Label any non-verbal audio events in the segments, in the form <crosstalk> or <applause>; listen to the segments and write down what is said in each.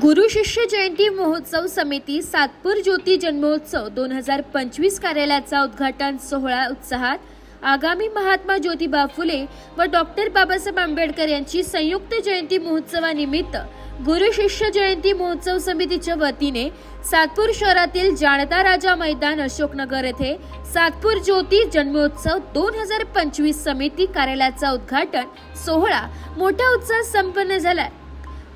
गुरु शिष्य जयंती महोत्सव समिती सातपूर ज्योती जन्मोत्सव दोन हजार पंचवीस कार्यालयाचा उद्घाटन सोहळा उत्साहात आगामी महात्मा ज्योतिबा फुले व डॉक्टर बाबासाहेब आंबेडकर यांची संयुक्त जयंती महोत्सवानिमित्त गुरु शिष्य जयंती महोत्सव समितीच्या वतीने सातपूर शहरातील जाणता राजा मैदान अशोकनगर येथे सातपूर ज्योती जन्मोत्सव दोन हजार पंचवीस समिती कार्यालयाचा उद्घाटन सोहळा मोठ्या उत्साहात संपन्न झाला.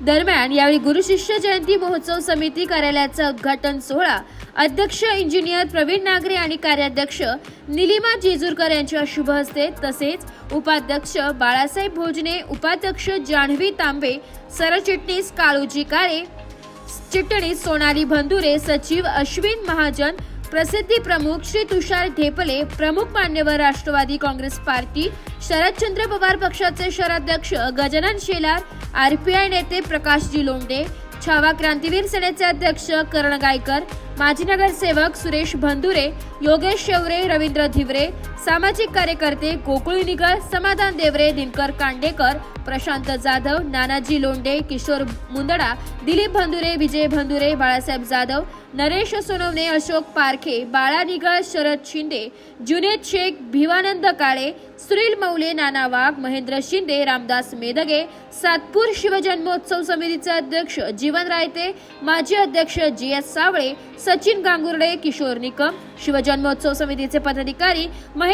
दरम्यान यावेळी गुरु शिष्य जयंती महोत्सव समिती कार्यालयाचा उद्घाटन सोहळा अध्यक्ष इंजिनियर प्रवीण नागरे आणि कार्याध्यक्ष निलिमा जेजूरकर यांच्या शुभ हस्ते तसेच उपाध्यक्ष बाळासाहेब भोजने उपाध्यक्ष जान्हवी तांबे सरचिटणीस काळूजी काळे चिटणीस सोनाली भंदुरे सचिव अश्विन महाजन प्रसिद्धी प्रमुख श्री तुषार ढेपले प्रमुख मान्यवर राष्ट्रवादी काँग्रेस पार्टी शरदचंद्र पवार पक्षाचे शहराध्यक्ष गजानन शेलार आरपीआय नेते प्रकाशजी लोंढे छावा क्रांतीवीर सेनेचे अध्यक्ष करण गायकर माजी नगरसेवक सुरेश भंदुरे योगेश शेवरे रवींद्र धिवरे सामाजिक कार्यकर्ते गोकुळ निगळ समाधान देवरे दिनकर कांडेकर प्रशांत जाधव नानाजी लोंडे किशोर मुंदडा दिलीप भंदुरे विजय भंदुरे बाळासाहेब जाधव नरेश सोनवणे अशोक पारखे बाळा निगळ शरद शिंदे जुनेद शेख भिवानंद काळे सुनील मौले नाना वाघ महेंद्र शिंदे रामदास मेदगे सातपूर शिवजन्मोत्सव समितीचे अध्यक्ष जीवन रायते माजी अध्यक्ष जी एस सावळे सचिन गांगुर्डे किशोर निकम शिवजन्मोत्सव समितीचे पदाधिकारी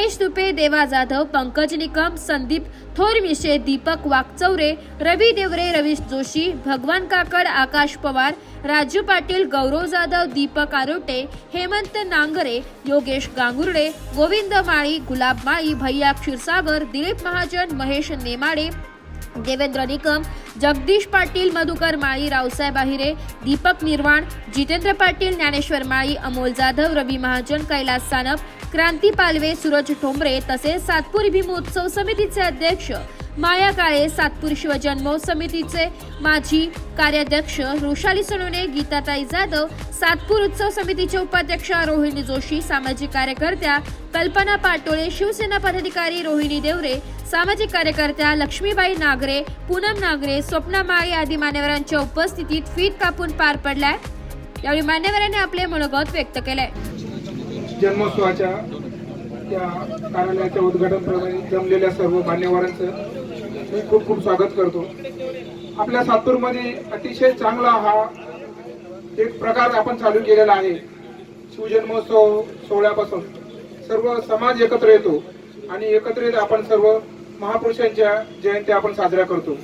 महेश तुपे देवा जाधव पंकज निकम संदीप थोरमिशे दीपक वाकचौरे रवी देवरे रवीश जोशी भगवान काकड आकाश पवार राजू पाटील गौरव जाधव दीपक आरोटे हेमंत नांगरे योगेश गांगुर्डे गोविंद माळी गुलाब माळी भैया क्षीरसागर दिलीप महाजन महेश नेमाडे देवेंद्र निकम जगदीश पाटील मधुकर माळी रावसाहेब आहिरे दीपक निर्वाण जितेंद्र पाटील ज्ञानेश्वर माळी अमोल जाधव रवी महाजन कैलास सानप क्रांती पालवे सूरज ठोंबरे तसेच सातपूर भीमोत्सव समितीचे अध्यक्ष माया काळे सातपूर शिवजन्मोत्सव समितीचे माजी कार्याध्यक्ष रोशाली सोनोने गीताताई जाधव सातपूर उत्सव समितीचे उपाध्यक्ष रोहिणी जोशी सामाजिक कार्यकर्त्या कल्पना पाटोळे शिवसेना पदाधिकारी रोहिणी देवरे सामाजिक कार्यकर्त्या लक्ष्मीबाई नागरे पूनम नागरे स्वप्ना माळे आदी मान्यवरांच्या उपस्थितीत फीत कापून पार पडलाय. यावेळी मान्यवरांनी आपले मनोगत व्यक्त केले जन्मोत्सवाच्या त्या कार्यालयाच्या उद्घाटनप्रमाणे जमलेल्या सर्व मान्यवरांचं मी खूप खूप स्वागत करतो. आपल्या सातूरमध्ये अतिशय चांगला हा एक प्रकार आपण चालू केलेला आहे. शिवजन्मोत्सव सोहळ्यापासून. सर्व समाज एकत्र येतो आणि एकत्रित आपण सर्व महापुरुषांच्या जयंत्या आपण साजऱ्या करतो.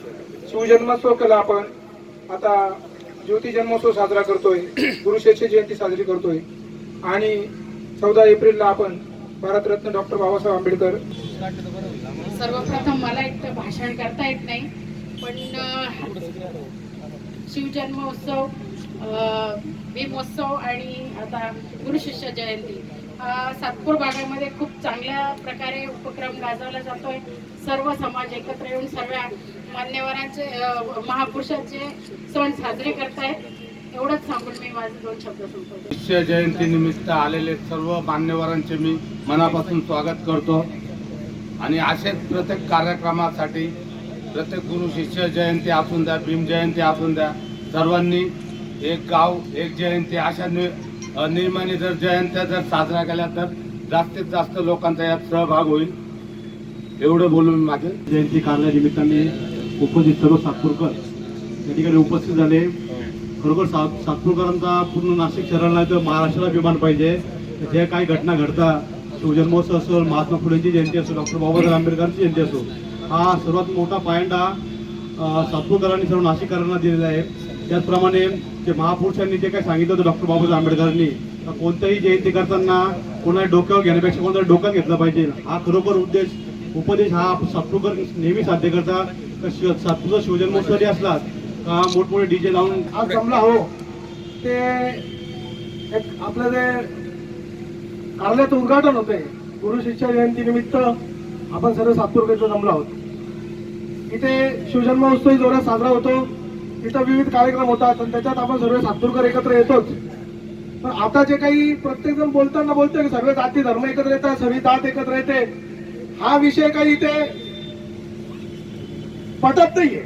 शिवजन्मोत्सव केला आपण आता ज्योती जन्मोत्सव साजरा करतोय. <coughs> गुरुशेष जयंती साजरी करतोय. आणि चौदा एप्रिलला आपण भारतरत्न डॉक्टर बाबासाहेब आंबेडकर सर्वप्रथम मला एक तर भाषण करता येत नाही पण शिवजन्मोत्सव भीमोत्सव आणि आता गुरुशिष्य जयंती. सातपूर भागामध्ये खूप चांगल्या प्रकारे उपक्रम गाजवला जातोय. सर्व समाज एकत्र येऊन सर्व मान्यवरांचे महापुरुषांचे सण साजरे करतायत. एवढंच सांगून मी माझे दोन शब्द संपवतो. जयंती निमित्त आलेले सर्व मान्यवरांचे मी मनापासून स्वागत करतो. आणि असेच प्रत्येक कार्यक्रमासाठी प्रत्येक गुरु शिष्य जयंती असून द्या भीम जयंती असून द्या सर्वांनी एक गाव एक जयंती अशा नि जर जयंत्या जर साजऱ्या केल्या तर जास्तीत जास्त लोकांचा यात सहभाग होईल. एवढं बोलून मागे. जयंती कार्यानिमित्ताने उपस्थित सर्व सातपूरकर या ठिकाणी उपस्थित झाले. खरोखर सात सातपूरकरांचा पूर्ण नाशिक शहराला तर महाराष्ट्राला विमान पाहिजे. ज्या काही घटना घडतात शिवजन्मोत्सव असो महात्मा फुलेंची जयंती असो डॉक्टर बाबासाहेब आंबेडकरांची जयंती असो हा सर्वात मोठा पायंडा सातपूरकरांनी सर्व नाशिककरांना दिलेला आहे. त्याचप्रमाणे जे महापुरुषांनी जे काही सांगितलं होतं डॉक्टर बाबासाहेब आंबेडकरांनी कोणत्याही जयंती करताना कोणाला डोक्यावर घेण्यापेक्षा कोणता डोक्यात घेतलं पाहिजे. हा खरोखर उद्देश उपदेश हा सातपूरकर नेहमी साध्य करतात शिव सातपूरचा शिवजन्मोत्सव जरी असला का मोठमोठे डीजे लावून आज जमला हो. ते एक आपलं जे कार्यालयाचं उद्घाटन होते गुरु शिष्य जयंती निमित्त आपण सर्व सातपूरकर जमलो आहोत. इथे शिवजन्मोत्सव जोरात साजरा होतो. इथं विविध कार्यक्रम होतात आणि त्याच्यात आपण सर्व सातपूरकर एकत्र येतोच. पण आता जे काही प्रत्येक जण बोलताना बोलतोय की सर्व जाती धर्म एकत्र येतात सर्व जात एकत्र येते. हा विषय काही इथे पटत नाहीये.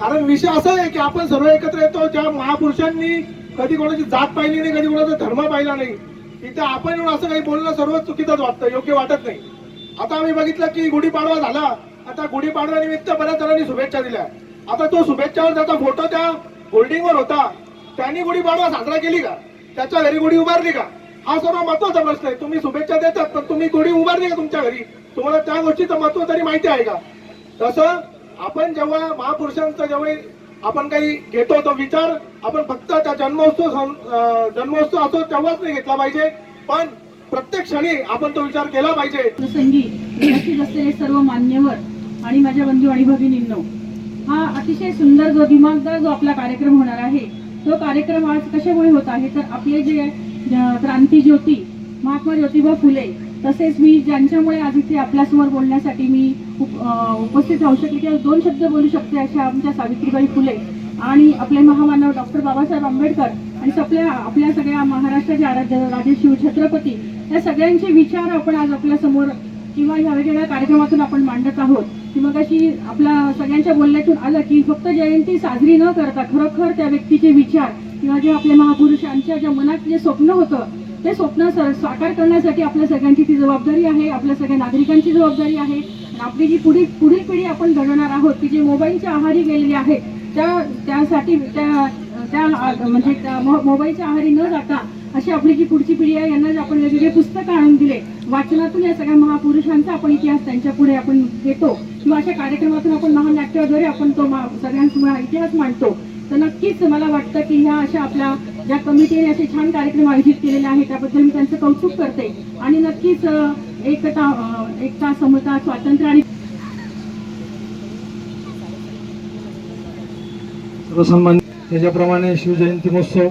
कारण विषय असा आहे की आपण सर्व एकत्र येतो ज्या महापुरुषांनी कधी कोणाची जात पाहिली नाही कधी कोणाचा धर्म पाहिला नाही इथे आपण येऊन असं काही बोलणं सर्व चुकीचंच वाटतं योग्य वाटत नाही. आता आम्ही बघितलं की गुढीपाडवा झाला. आता गुढीपाडव्यानिमित्त बऱ्याच जणांनी शुभेच्छा दिल्या. आता तो शुभेच्छावर त्याचा फोटो त्या होल्डिंगवर होता. त्यांनी गुढीपाडवा साजरा केली का? त्याच्या घरी गुढी उभारली का? हा सर्व महत्त्वाचा प्रश्न आहे. तुम्ही शुभेच्छा देतात पण तुम्ही गुढी उभारली का तुमच्या घरी? तुम्हाला त्या गोष्टीचं महत्त्व तरी माहिती आहे का? तसं आपण जेव्हा महापुरुषांचा जेव्हा आपण काही घेतो तो विचार आपण फक्त त्या जन्मोत्सव जन्मोत्सव असो तेव्हाच नाही घेतला पाहिजे. पण प्रत्येक क्षणी आपण तो विचार केला पाहिजे. प्रसंगी उपस्थित असलेले सर्व मान्यवर आणि माझ्या बंधू आणि भगिनींनो हा अतिशय सुंदर जो दिमागदार जो आपला कार्यक्रम होणार आहे तो कार्यक्रम आज कशामुळे होत आहे? तर आपले जे क्रांती ज्योती महात्मा ज्योतिबा फुले तसेच मी ज्यांच्यामुळे आज इथे आपल्यासमोर बोलण्यासाठी मी उपस्थित राहू शकले किंवा दोन शब्द बोलू शकते अशा आमच्या सावित्रीबाई फुले आणि आपले महामानव डॉक्टर बाबासाहेब आंबेडकर आणि आपल्या आपल्या सगळ्या महाराष्ट्राचे आराध्य राजे शिव छत्रपती या सगळ्यांचे विचार आपण आज आपल्यासमोर किंवा ह्या वेगवेगळ्या कार्यक्रमातून आपण मांडत आहोत. की मग अशी आपला सगळ्यांच्या बोलण्यातून आलं की फक्त जयंती साजरी न करता खरोखर त्या व्यक्तीचे विचार किंवा जे आपल्या महापुरुषांच्या ज्या मनात जे स्वप्न होतं ते स्वप्न साकार करण्यासाठी आपल्या सगळ्यांची ती जबाबदारी आहे आपल्या सगळ्या नागरिकांची जबाबदारी आहे. आपली जी पुढील पुढील पिढी आपण घडवणार आहोत की जे मोबाईलच्या आहारी गेलेली आहे त्या त्यासाठी त्या त्या म्हणजे त्या मो- मोबाईलच्या आहारी न जाता अशी आपली जी पुढची पिढी आहे यांना आपण वेगवेगळे पुस्तकं आणून दिले वाचनातून या सगळ्या महापुरुषांचा आपण इतिहास त्यांच्या पुढे आपण घेतो. किंवा अशा कार्यक्रमातून आपण महानाट्याद्वारे आपण तो मा- सगळ्यांसमोर इतिहास मांडतो तर नक्कीच मला वाटतं की ह्या अशा आपल्या ज्या कमिटीने असे छान कार्यक्रम आयोजित केलेले आहेत त्याबद्दल मी त्यांचं कौतुक करते. आणि नक्कीच एकता एकता समता स्वातंत्र्य आणि सर्वसन्मान. त्याच्याप्रमाणे शिवजयंती महोत्सव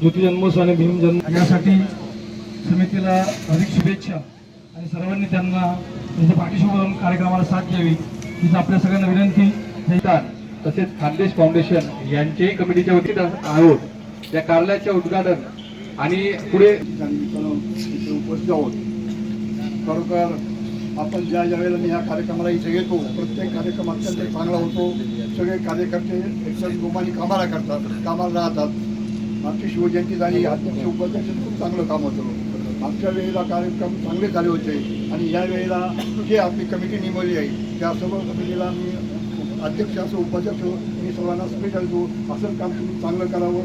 ज्योती जन्मोत्सव आणि भीम जन्म यासाठी समितीला अधिक शुभेच्छा. आणि सर्वांनी त्यांना त्यांच्या पाठीशी कार्यक्रमाला साथ द्यावी. हीच आपल्या सगळ्यांना विनंती. तसेच खानदेश फाउंडेशन यांच्याही कमिटीच्या वतीनं आहोत या कार्यालयाचे उद्घाटन आणि पुढे उपस्थित आहोत. खरोखर आपण ज्या ज्या वेळेला मी ह्या कार्यक्रमाला इथे येतो प्रत्येक कार्यक्रम अत्यंत चांगला होतो. सगळे कार्यकर्ते एकदम जोमाने कामाला करतात कामाला राहतात. मागची शिवजयंती झाली अध्यक्ष उपाध्यक्ष खूप चांगलं काम होतं. मागच्या वेळेला कार्यक्रम चांगले झाले होते आणि या वेळेला जे आपली कमिटी नेमवली आहे त्या सर्व कमिटीला मी अध्यक्ष असो उपाध्यक्ष मी सर्वांना स्पेशल देऊ असं काम तुम्ही चांगलं करावं.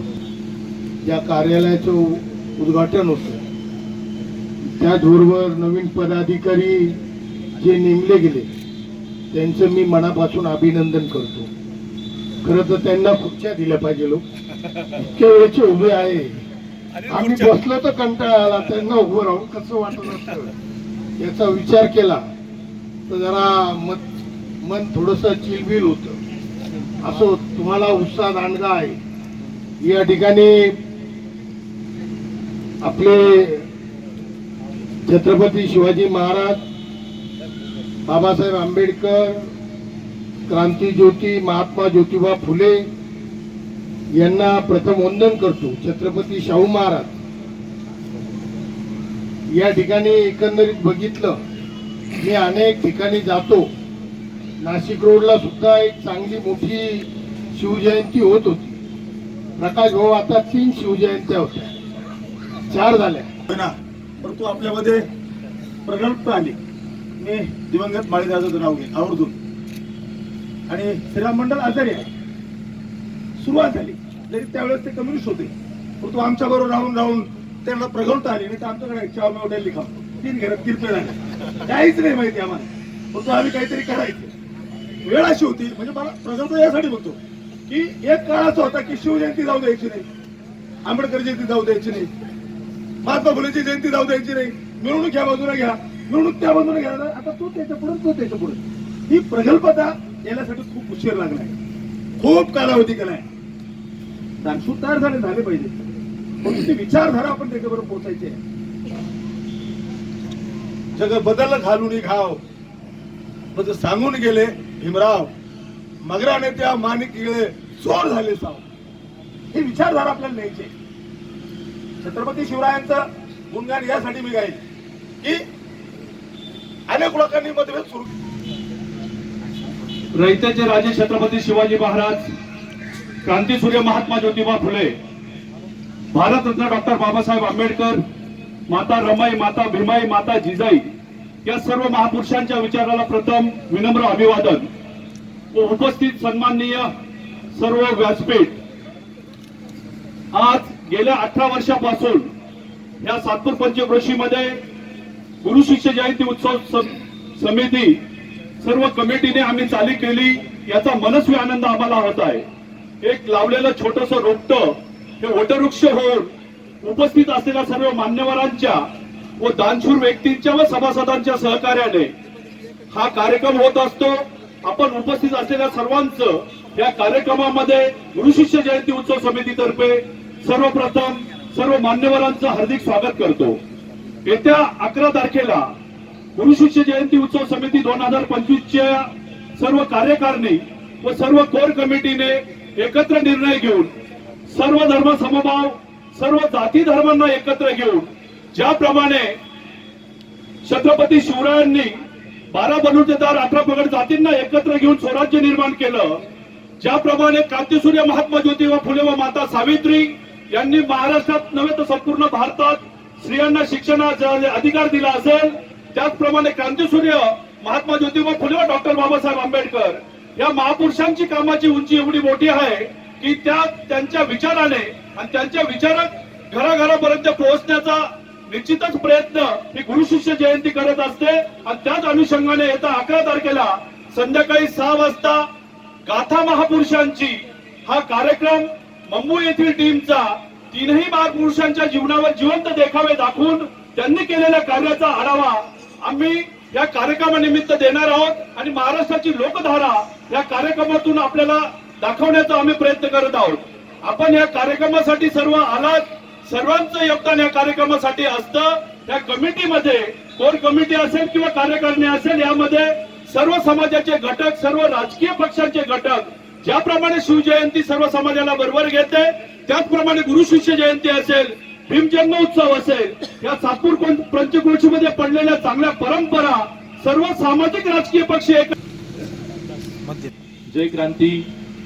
या कार्यालयाचं उद्घाटन होतं. त्याचबरोबर नवीन पदाधिकारी जे नेमले गेले त्यांचं मी मनापासून अभिनंदन करतो. खरं तर त्यांना खुर्च्या दिल्या पाहिजे लोक. इतक्या वेळेचे उभे आहे. आम्ही बसलो तर कंटाळा आला त्यांना उभं राहून कसं वाटत असतं? याचा विचार केला तर जरा मत मन थोडस चिलबिल होतं. असो तुम्हाला उत्साह दांडगा आहे. या ठिकाणी आपले छत्रपती शिवाजी महाराज बाबासाहेब आंबेडकर क्रांती ज्योती महात्मा ज्योतिबा फुले यांना प्रथम वंदन करतो छत्रपती शाहू महाराज. या ठिकाणी एकंदरीत बघितलं मी अनेक ठिकाणी जातो. नाशिक रोडला सुद्धा एक चांगली मोठी शिवजयंती होत होती. प्रकाश भाऊ आता तीन शिवजयंत्या होत्या. चार झाल्या. ना परंतु आपल्यामध्ये प्रगल्भता आली. मी दिवंगत माळीदादाचं नाव घेईन आवर्जून. आणि श्रीराम मंडळ आजारी आहे. सुरुवात झाली. जरी त्यावेळेस ते कम्युनिस्ट होते. परंतु आमच्या बरोबर राहून राहून त्यांना प्रगवता आली नाही तर आमच्याकडे चाव हॉटेल लिखा तीन घरात किरपे झाले काहीच नाही माहिती आम्हाला. परंतु आम्ही काहीतरी करायचं. वेळ अशी होती म्हणजे मला प्रगल्भ यासाठी बघतो की एक काळ असा होता की शिवजयंती जाऊ द्यायची नाही. आंबेडकर जयंती जाऊ द्यायची नाही. महात्मा फुलेची जयंती जाऊ द्यायची नाही. मिरवणूक या बाजूला घ्या. मिरवणूक त्या बाजूला घ्या. आता तो त्याच्या पुढे तो त्याच्या पुढे. ही प्रगल्भता यासाठी खूप उशीर लागलाय खूप कालावधी केलाय दानशूर तयार झाले झाले पाहिजे पण ती विचारधारा आपण त्याच्याबरोबर पोहोचायची आहे. जग बदल घालून घाव. मग सांगून गेले भीमराव मगराने त्या माणिक गेले चोर झाले साव. हे विचारधारा आपल्याला न्यायचे छत्रपती शिवरायांचं गुणगान यासाठी मी गाईल की अनेक लोकांनी मतभेद सुरू रयतेचे राजे छत्रपती शिवाजी महाराज क्रांतीसूर्य महात्मा ज्योतिबा फुले भारतरत्न डॉक्टर बाबासाहेब आंबेडकर माता रमाई माता भीमाई माता जिजाई या सर्व महापुरुषांच्या विचाराला प्रथम विनम्र अभिवादन. व उपस्थित सन्माननीय सर्व व्यासपीठ. आज गेल्या अठरा वर्षापासून या सातपूर पंचक्रोशीमध्ये गुरु शिष्य जयंती उत्सव समिती सर्व कमिटीने आम्ही चाली केली याचा मनस्वी आनंद आम्हाला होत आहे. एक लावलेलं छोटस रोपट हे वटवृक्ष होऊन उपस्थित असलेल्या सर्व मान्यवरांच्या व दानशूर व्यक्तींच्या व सभासदांच्या सहकार्याने हा कार्यक्रम होत असतो. आपण उपस्थित असलेल्या सर्वांचं या कार्यक्रमामध्ये गुरुशिष्य जयंती उत्सव समितीतर्फे सर्वप्रथम सर्व मान्यवरांचं हार्दिक स्वागत करतो. येत्या अकरा तारखेला गुरुशिष्य जयंती उत्सव समिती दोन हजार पंचवीसच्या सर्व कार्यकारिणी व सर्व कोर कमिटीने एकत्र निर्णय घेऊन सर्व धर्म समभाव सर्व जाती धर्मांना एकत्र घेऊन ज्याप्रमाणे छत्रपती शिवरायांनी बारा बलुतेदार अठरा पगड जातींना एकत्र घेऊन स्वराज्य निर्माण केलं ज्याप्रमाणे क्रांतीसूर्य महात्मा ज्योतिबा फुले व माता सावित्री यांनी महाराष्ट्रात नव्हे तर संपूर्ण भारतात स्त्रियांना शिक्षणाचा अधिकार दिला असेल. त्याचप्रमाणे क्रांतीसूर्य महात्मा ज्योतिबा फुले व डॉक्टर बाबासाहेब आंबेडकर या महापुरुषांची कामाची उंची एवढी मोठी आहे की त्या त्यांच्या विचाराने आणि त्यांच्या विचारात घराघरापर्यंत पोहोचण्याचा निश्चितच प्रयत्न ही गुरु शिष्य जयंती करत असते. आणि त्याच अनुषंगाने येत्या अकरा तारखेला संध्याकाळी सहा वाजता गाथा महापुरुषांची हा कार्यक्रम मंबू येथील टीमचा तीनही महापुरुषांच्या जीवनावर जिवंत देखावे दाखवून त्यांनी केलेल्या कार्याचा आढावा आम्ही या कार्यक्रमानिमित्त देणार आहोत आणि महाराष्ट्राची लोकधारा या कार्यक्रमातून आपल्याला दाखवण्याचा आम्ही प्रयत्न करत आहोत. आपण या कार्यक्रमासाठी सर्व आलात. सर्वांचं योगदान या कार्यक्रमासाठी असतं. त्या कमिटीमध्ये कोर कमिटी असेल किंवा कार्यकारिणी असेल यामध्ये सर्व समाजाचे घटक सर्व राजकीय पक्षांचे घटक ज्याप्रमाणे शिवजयंती सर्व समाजाला बरोबर घेते त्याचप्रमाणे गुरु शिष्य जयंती असेल भीमजन्म उत्सव असेल या सातपूर पंचक्रोशीमध्ये पडलेल्या चांगल्या परंपरा सर्व सामाजिक राजकीय पक्ष एक जय क्रांती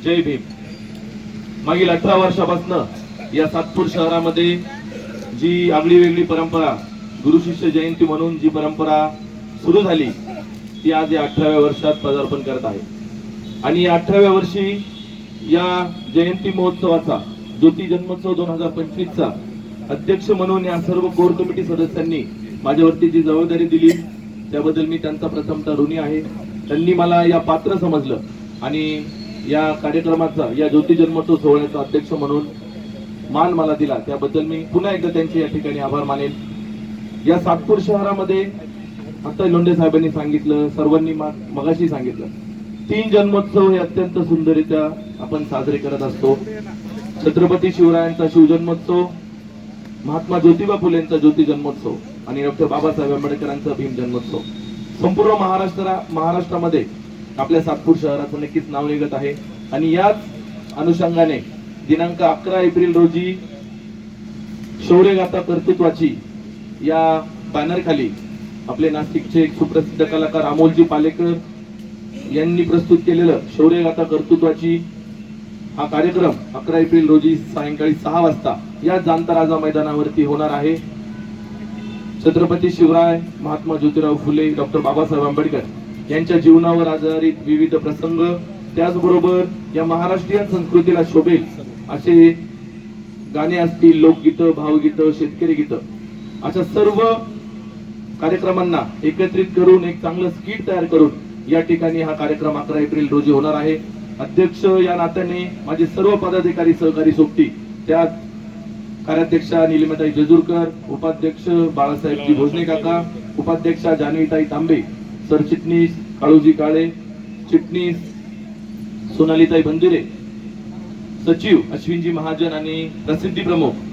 जय भीम. मागील अठरा वर्षापासून या सातपूर शहरामध्ये जी आगळी वेगळी परंपरा गुरु शिष्य जयंती म्हणून जी परंपरा सुरू झाली ती आज या अठराव्या वर्षात पदार्पण करत आहे. आणि या अठराव्या वर्षी या जयंती महोत्सवाचा ज्योती जन्मोत्सव दोन हजार पंचवीसचा अध्यक्ष म्हणून या सर्व कोर कमिटी सदस्यांनी माझ्यावरती जी जबाबदारी दिली त्याबद्दल मी त्यांचा प्रथमतः ऋणी आहे. त्यांनी मला या पात्र समजलं आणि या कार्यक्रमाचा या ज्योती जन्मोत्सव सोहळ्याचा अध्यक्ष म्हणून मान मला दिला. त्याबद्दल मी पुन्हा एकदा त्यांचे या ठिकाणी आभार मानेन. या सातपूर शहरामध्ये आता लोंढे साहेबांनी सांगितलं सर्वांनी मगाशी सांगितलं तीन जन्मोत्सव हे अत्यंत सुंदररित्या आपण साजरे करत असतो. छत्रपती शिवरायांचा शिवजन्मोत्सव महात्मा ज्योतिबा फुलेंचा ज्योती जन्मोत्सव आणि डॉक्टर बाबासाहेब आंबेडकरांचा भीम जन्मोत्सव. संपूर्ण महाराष्ट्रा महाराष्ट्रामध्ये आपल्या सातपूर शहराचं नक्कीच नाव निघत आहे. आणि याच अनुषंगाने दिनांक अकरा एप्रिल रोजी शौर्यगाथा कर्तृत्वाची या बॅनर खाली आपले नाशिकचे एक सुप्रसिद्ध कलाकार अमोलजी पालेकर यांनी प्रस्तुत केलेलं शौर्यगाथा कर्तृत्वाची हा कार्यक्रम अकरा एप्रिल रोजी सायंकाळी सहा वाजता या जांतराजा मैदानावरती होणार आहे. छत्रपती शिवराय महात्मा ज्योतिराव फुले डॉक्टर बाबासाहेब आंबेडकर यांच्या जीवनावर आधारित विविध प्रसंग त्याचबरोबर या महाराष्ट्रीयन संस्कृतीला शोभेल असे गाणे असतील लोकगीतं भावगीतं शेतकरी गीतं. अशा सर्व कार्यक्रमांना एकत्रित करून एक चांगलं स्किट तयार करून या ठिकाणी हा कार्यक्रम अकरा एप्रिल रोजी होणार आहे. अध्यक्ष या नात्याने माझे सर्व पदाधिकारी सहकारी सोबती त्यात कार्याध्यक्षा निलिमाताई जेजूरकर उपाध्यक्ष बाळासाहेबजी भोजने काका उपाध्यक्षा जानवीताई तांबे सरचिटणीस काळूजी काळे चिटणीस सोनालीताई बंदिरे सचिव अश्विनजी महाजन आणि प्रसिद्धी प्रमुख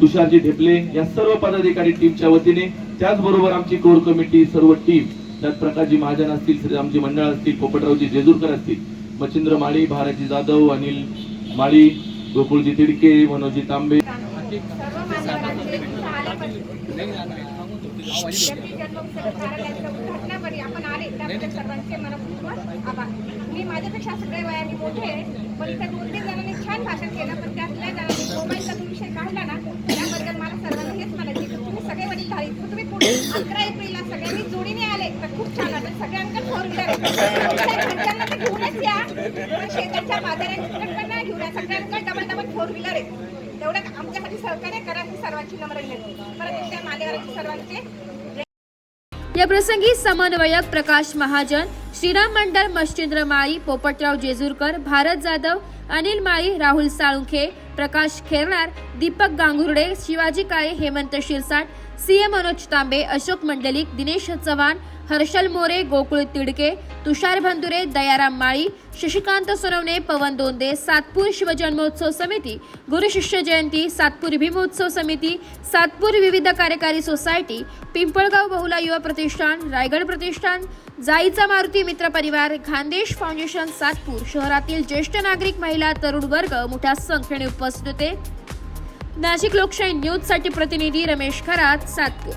तुषारजी ढेपले या सर्व पदाधिकारी टीमच्या वतीने त्याचबरोबर आमची कोर कमिटी सर्व टीम त्यात प्रकाशजी महाजन असतील श्रीरामजी मंडळ असतील पोपटरावजी जेजूरकर असतील मच्छिंद्र माळी भाराजी जाधव अनिल माळी गोकुळजी तिडके मनोजी तांबे आपण आले त्याबद्दल सर्वांचे मनपूर्वक आभार मी माझ्यापेक्षा सगळे वयाने मोठे आहे पण इथे दोन तीन जणांनी छान भाषण केलं पण त्यातल्या जणांनी मोबाईलचा जो विषय काढला ना त्याबद्दल मला सर्वांना हेच म्हणायचे की तुम्ही सगळे वडील धारी तुम्ही पुढे अकरा एप्रिलला सगळ्यांनी म्हणजे जोडीने आले. तर खूप छान वाटेल. सगळ्यांकडे फोर व्हीलर घेऊनच या पण शेजारच्या पण नाही घेऊन या. सगळ्यांकडे डबल डबल फोर व्हीलर आहे एवढं आमच्यासाठी सहकार्य करा ही सर्वांची नम्र विनंती. परत एकदा मान्यवरांचे सर्वांचे या प्रसंगी समन्वयक प्रकाश महाजन श्रीराम मंडल मच्छिंद्र माळी पोपटराव जेजूरकर भारत जाधव अनिल माळी राहुल साळुंखे प्रकाश खेरणार दीपक गांगुर्डे शिवाजी काळे हेमंत शिरसाट सीए मनोज तांबे अशोक मंडलिक दिनेश चव्हाण हर्षल मोरे गोकुळ तिडके तुषार भंदुरे दयाराम माळी शशिकांत सोनवणे पवन दोंदे सातपूर शिवजन्मोत्सव समिती गुरु शिष्य जयंती सातपूर भीमोत्सव समिती सातपूर विविध कार्यकारी सोसायटी पिंपळगाव बहुला युवा प्रतिष्ठान रायगड प्रतिष्ठान जाईचा मारुती मित्र परिवार खानदेश फाउंडेशन सातपूर शहरातील ज्येष्ठ नागरिक महिला तरुण वर्ग मोठ्या संख्येने उपस्थित होते. नाशिक लोकशाही न्यूजसाठी प्रतिनिधी रमेश खरात सातपूर.